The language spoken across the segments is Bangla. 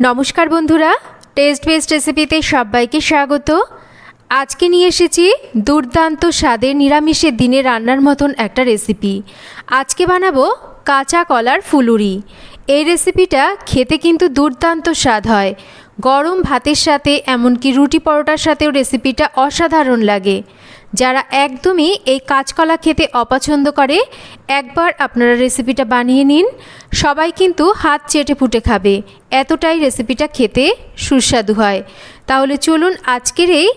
নমস্কার বন্ধুরা টেস্ট বেস্ট রেসিপিতে সবাইকে স্বাগত। আজকে নিয়ে এসেছি দুর্দান্ত স্বাদের নিরামিষের দিনে রান্নার মতন একটা রেসিপি আজকে বানাবো কাঁচা কলার ফুলুরি। এই রেসিপিটা খেতে কিন্তু দুর্দান্ত স্বাদ হয়। গরম ভাতের সাথে, এমনকি রুটি পরোটার সাথেও রেসিপিটা অসাধারণ লাগে। যারা একদমই এই কাঁচকলা খেতে অপছন্দ করে, একবার আপনারা রেসিপিটা বানিয়ে নিন। সবাই কিন্তু হাত চেটে ফুটে খাবে। এতটাই রেসিপিটা খেতে সুস্বাদু হয়। তাহলে চলুন আজকের এই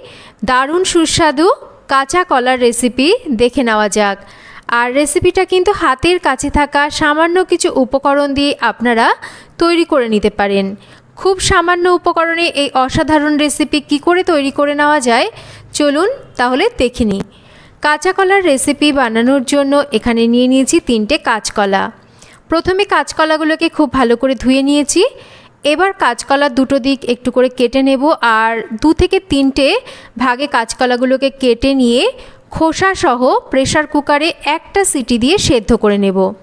দারুণ সুস্বাদু কাঁচা কলার রেসিপি দেখে নেওয়া যাক। আর রেসিপিটা কিন্তু হাতের কাছে থাকা সামান্য কিছু উপকরণ দিয়ে আপনারা তৈরি করে নিতে পারেন। খুব সামান্য উপকরণে এই অসাধারণ রেসিপি কি করে তৈরি করে নেওয়া যায় চলুন তাহলে দেখে নিই। কাঁচা কলার রেসিপি বানানোর জন্য এখানে নিয়ে নিয়েছি তিনটে কাঁচকলা। প্রথমে কাঁচকলাগুলোকে খুব ভালো করে ধুয়ে নিয়েছি। এবার কাঁচকলার দুটো দিক একটু করে কেটে নেব আর দু থেকে তিনটে ভাগে কাঁচকলাগুলোকে কেটে নিয়ে খোসা সহ প্রেশার কুকারে একটা সিটি দিয়ে সেদ্ধ করে নেব।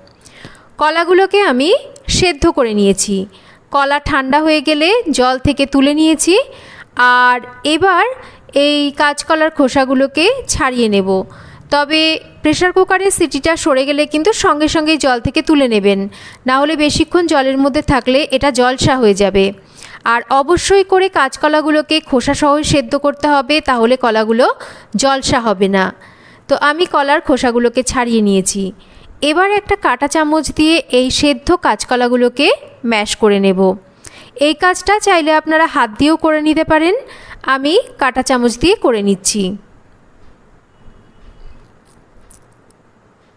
কলাগুলোকে আমি সেদ্ধ করে নিয়েছি। কলা ঠান্ডা হয়ে গেলে জল থেকে তুলে নিয়েছি। আর এবার এই কাঁচকলার খোসাগুলোকে ছাড়িয়ে নেব। তবে প্রেশার কুকারের সিটিটা সরে গেলে কিন্তু সঙ্গে সঙ্গেই জল থেকে তুলে নেবেন। না হলে বেশিক্ষণ জলের মধ্যে থাকলে এটা জলসা হয়ে যাবে। আর অবশ্যই করে কাঁচকলাগুলোকে খোসা সহ সেদ্ধ করতে হবে, তাহলে কলাগুলো জলসা হবে না। তো আমি কলার খোসাগুলোকে ছাড়িয়ে নিয়েছি। এবার একটা কাঁটা চামচ দিয়ে এই সেদ্ধ কাঁচকলাগুলোকে ম্যাশ করে নেব। এই কাজটা চাইলে আপনারা হাত দিয়েও করে নিতে পারেন। আমি কাঁটা চামচ দিয়ে করে নিচ্ছি।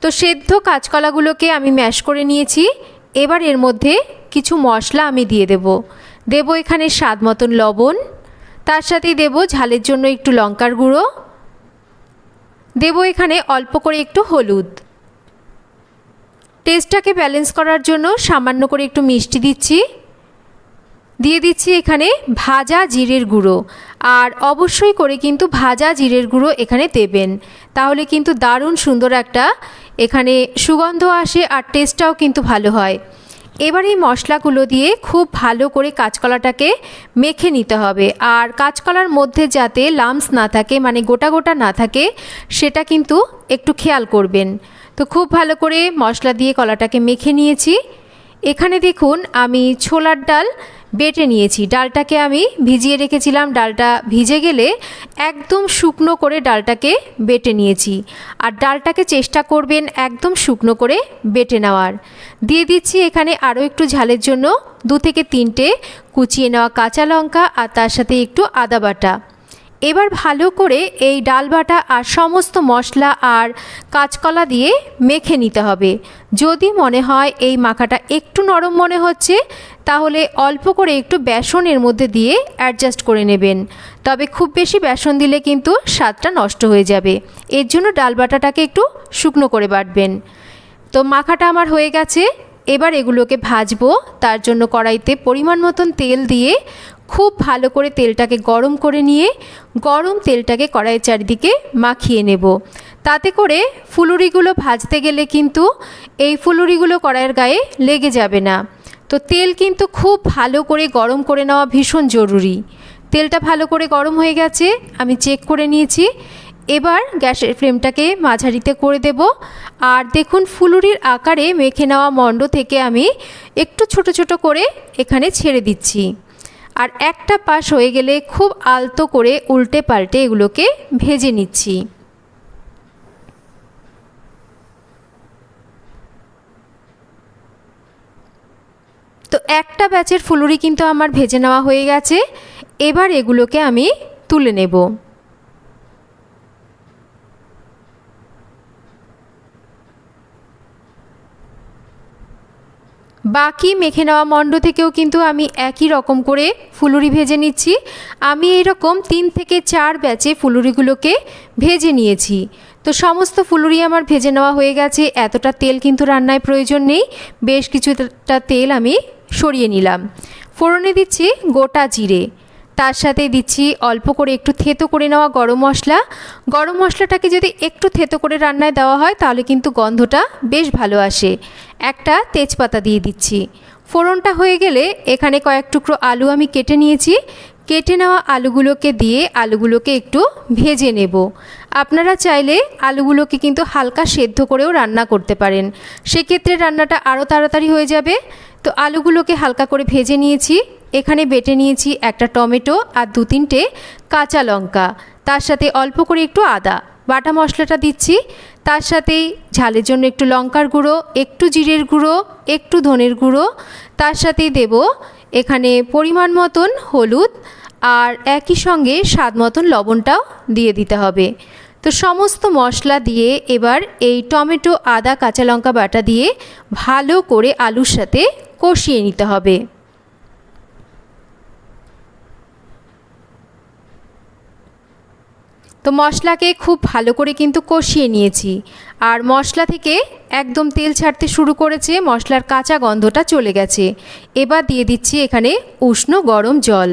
তো সেদ্ধ কাঁচকলাগুলোকে আমি ম্যাশ করে নিয়েছি। এবার এর মধ্যে কিছু মশলা আমি দিয়ে দেব। দেব এখানে স্বাদ মতন লবণ। তার সাথেই দেব ঝালের জন্য একটু লঙ্কার গুঁড়ো। দেব এখানে অল্প করে একটু হলুদ। টেস্টটাকে ব্যালেন্স করার জন্য সামান্য করে একটু মিষ্টি দিচ্ছি। দিয়ে দিচ্ছি এখানে ভাজা জিরের গুঁড়ো। আর অবশ্যই করে কিন্তু ভাজা জিরের গুঁড়ো এখানে দেবেন। তাহলে কিন্তু দারুণ সুন্দর একটা এখানে সুগন্ধ আসে আর টেস্টটাও কিন্তু ভালো হয়। এবার এই মশলাগুলো দিয়ে খুব ভালো করে কাঁচকলাটাকে মেখে নিতে হবে। আর কাঁচকলার মধ্যে যাতে লামস না থাকে মানে গোটা গোটা না থাকে, সেটা কিন্তু একটু খেয়াল করবেন। তো খুব ভালো করে মশলা দিয়ে কলাটাকে মেখে নিয়েছি। এখানে দেখুন আমি ছোলার ডাল বেটে নিয়েছি। ডালটাকে আমি ভিজিয়ে রেখেছিলাম। ডালটা ভিজে গেলে একদম শুকনো করে ডালটাকে বেটে নিয়েছি। আর ডালটাকে চেষ্টা করবেন একদম শুকনো করে বেটে নেওয়ার। দিয়ে দিচ্ছি এখানে আরও একটু ঝালের জন্য দু থেকে তিনটে কুচিয়ে নেওয়া কাঁচা লঙ্কা আর তার সাথে একটু আদা বাটা। এবার ভালো করে এই ডাল বাটা আর সমস্ত মশলা আর কাঁচকলা দিয়ে মেখে নিতে হবে। যদি মনে হয় এই মাখাটা একটু নরম মনে হচ্ছে তাহলে অল্প করে একটু বেসনের মধ্যে দিয়ে অ্যাডজাস্ট করে নেবেন। তবে খুব বেশি বেসন দিলে কিন্তু স্বাদটা নষ্ট হয়ে যাবে। এর জন্য ডাল বাটাটাকে একটু শুকনো করে বাটবেন। তো মাখাটা আমার হয়ে গেছে। এবার এগুলোকে ভাজবো। তার জন্য কড়াইতে পরিমাণ মতন তেল দিয়ে খুব ভালো করে তেলটাকে গরম করে নিয়ে গরম তেলটাকে কড়াইয়ের চারিদিকে মাখিয়ে নেব। তাতে করে ফুলুরিগুলো ভাজতে গেলে কিন্তু এই ফুলুরিগুলো কড়াইয়ের গায়ে লেগে যাবে না। তো তেল কিন্তু খুব ভালো করে গরম করে নেওয়া ভীষণ জরুরি। তেলটা ভালো করে গরম হয়ে গেছে, আমি চেক করে নিয়েছি। এবার গ্যাসের ফ্লেমটাকে মাঝারিতে করে দেব। আর দেখুন, ফুলুরির আকারে মেখে নেওয়া মণ্ড থেকে আমি একটু ছোট ছোট করে এখানে ছেড়ে দিচ্ছি। আর একটা পাশ হয়ে গেলে খুব আলতো করে উল্টে পাল্টে এগুলোকে ভেজে নিচ্ছি। তো একটা ব্যাচের ফুলুরি কিন্তু আমার ভেজে নেওয়া হয়ে গেছে। এবার এগুলোকে আমি তুলে নেব। বাকি মেখে নেওয়া মণ্ড থেকেও কিন্তু আমি একই রকম করে ফুলুরি ভেজে নিচ্ছি। আমি এই রকম তিন থেকে চার ব্যাচে ফুলুরিগুলোকে ভেজে নিয়েছি। তো সমস্ত ফুলুরি আমার ভেজে নেওয়া হয়ে গেছে। এতটা তেল কিন্তু রান্নায় প্রয়োজন নেই। বেশ কিছুটা তেল আমি সরিয়ে নিলাম। ফোড়নে দিচ্ছি গোটা জিরে। তার সাথে দিচ্ছি অল্প করে একটু থেতো করে নেওয়া গরম মশলা। গরম মশলাটাকে যদি একটু থেতো করে রান্নায় দেওয়া হয়, তাহলে কিন্তু গন্ধটা বেশ ভালো আসে। একটা তেজপাতা দিয়ে দিচ্ছি। ফোড়নটা হয়ে গেলে এখানে কয়েক টুকরো আলু আমি কেটে নিয়েছি। কেটে নেওয়া আলুগুলোকে দিয়ে আলুগুলোকে একটু ভেজে নেব। আপনারা চাইলে আলুগুলোকে কিন্তু হালকা সেদ্ধ করেও রান্না করতে পারেন। সেক্ষেত্রে রান্নাটা আরও তাড়াতাড়ি হয়ে যাবে। তো আলুগুলোকে হালকা করে ভেজে নিয়েছি। এখানে বেটে নিয়েছি একটা টমেটো আর দু তিনটে কাঁচা লঙ্কা। তার সাথে অল্প করে একটু আদা। বাটা মশলাটা দিচ্ছি। তার সাথেই ঝালের জন্য একটু লঙ্কার গুঁড়ো, একটু জিরের গুঁড়ো, একটু ধনের গুঁড়ো। তার সাথেই দেব এখানে পরিমাণ মতন হলুদ আর একই সঙ্গে স্বাদ মতন লবণটাও দিয়ে দিতে হবে। তো সমস্ত মশলা দিয়ে এবার এই টমেটো, আদা, কাঁচা লঙ্কা বাটা দিয়ে ভালো করে আলুর সাথে কষিয়ে নিতে হবে। তো মশলাকে খুব ভালো করে কিন্তু কষিয়ে নিয়েছি। আর মশলা থেকে একদম তেল ছাড়তে শুরু করেছে, মশলার কাঁচা গন্ধটা চলে গেছে। এবার দিয়ে দিচ্ছি এখানে উষ্ণ গরম জল।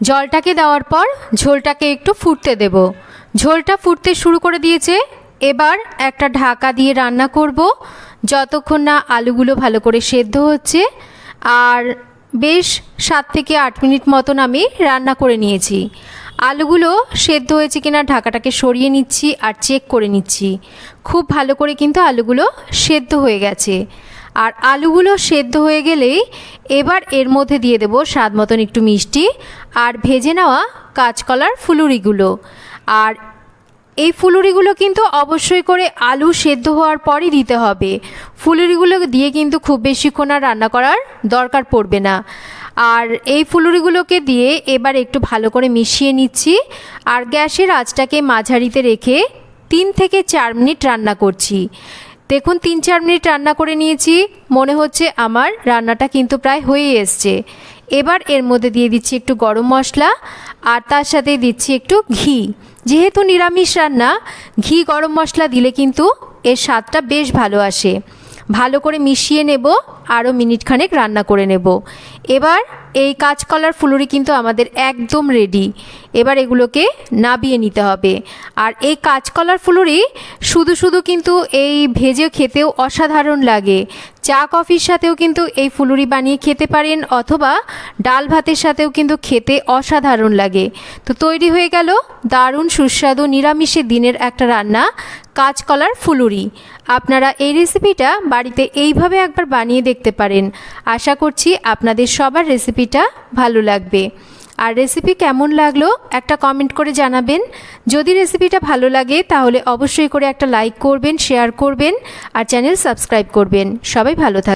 জলটাকে দেওয়ার পর ঝোলটাকে একটু ফুটতে দেব। ঝোলটা ফুটতে শুরু করে দিয়েছে। এবার একটা ঢাকা দিয়ে রান্না করব। যতক্ষণ না আলুগুলো ভালো করে সেদ্ধ হচ্ছে, আর বেশ সাত থেকে আট মিনিট মতন আমি রান্না করে নিয়েছি। আলুগুলো সেদ্ধ হয়েছে কিনা ঢাকাটাকে সরিয়ে নিচ্ছি আর চেক করে নিচ্ছি। খুব ভালো করে কিন্তু আলুগুলো সেদ্ধ হয়ে গেছে। আর আলুগুলো সেদ্ধ হয়ে গেলেই এবার এর মধ্যে দিয়ে দেবো স্বাদ মতন একটু মিষ্টি আর ভেজে নেওয়া কাঁচকলার ফুলুরিগুলো। আর এই ফুলুরিগুলো কিন্তু অবশ্যই করে আলু সেদ্ধ হওয়ার পরই দিতে হবে। ফুলুরিগুলো দিয়ে কিন্তু খুব বেশিক্ষণ আর রান্না করার দরকার পড়বে না। আর এই ফুলুরিগুলোকে দিয়ে এবার একটু ভালো করে মিশিয়ে নিচ্ছি আর গ্যাসের আঁচটাকে মাঝারিতে রেখে তিন থেকে চার মিনিট রান্না করছি। দেখুন, তিন চার মিনিট রান্না করে নিয়েছি, মনে হচ্ছে আমার রান্নাটা কিন্তু প্রায় হয়ে এসছে। এবার এর মধ্যে দিয়ে দিচ্ছি একটু গরম মশলা আর তার সাথে দিচ্ছি একটু ঘি। যেহেতু নিরামিষ রান্না, ঘি, গরম মশলা দিলে কিন্তু এর স্বাদটা বেশ ভালো আসে। ভালো করে মিশিয়ে নেব। আরও মিনিটখানেক রান্না করে নেব। এবার এই কাঁচকলার ফুলুরি কিন্তু আমাদের একদম রেডি এবার এগুলোকে নাবিয়ে নিতে হবে। আর এই কাঁচকলার ফুলুরি শুধু শুধু কিন্তু এই ভেজে খেতেও অসাধারণ লাগে। চা, কফির সাথেও কিন্তু এই ফুলুরি বানিয়ে খেতে পারেন অথবা ডাল ভাতের সাথেও কিন্তু খেতে অসাধারণ লাগে। তো তৈরি হয়ে গেল দারুণ, সুস্বাদু, নিরামিষে দিনের একটা রান্না কাঁচকলার ফুলুরি। আপনারা এই রেসিপিটা বাড়িতে এইভাবে একবার বানিয়ে দেখতে পারেন। আশা করছি আপনাদের সবার রেসিপিটা ভালো লাগবে। আর রেসিপি কেমন লাগল একটা কমেন্ট করে জানাবেন। যদি রেসিপিটা ভালো লাগে তাহলে অবশ্যই করে একটা লাইক করবেন শেয়ার করবেন, আর চ্যানেল সাবস্ক্রাইব করবেন। সবাই ভালো থাক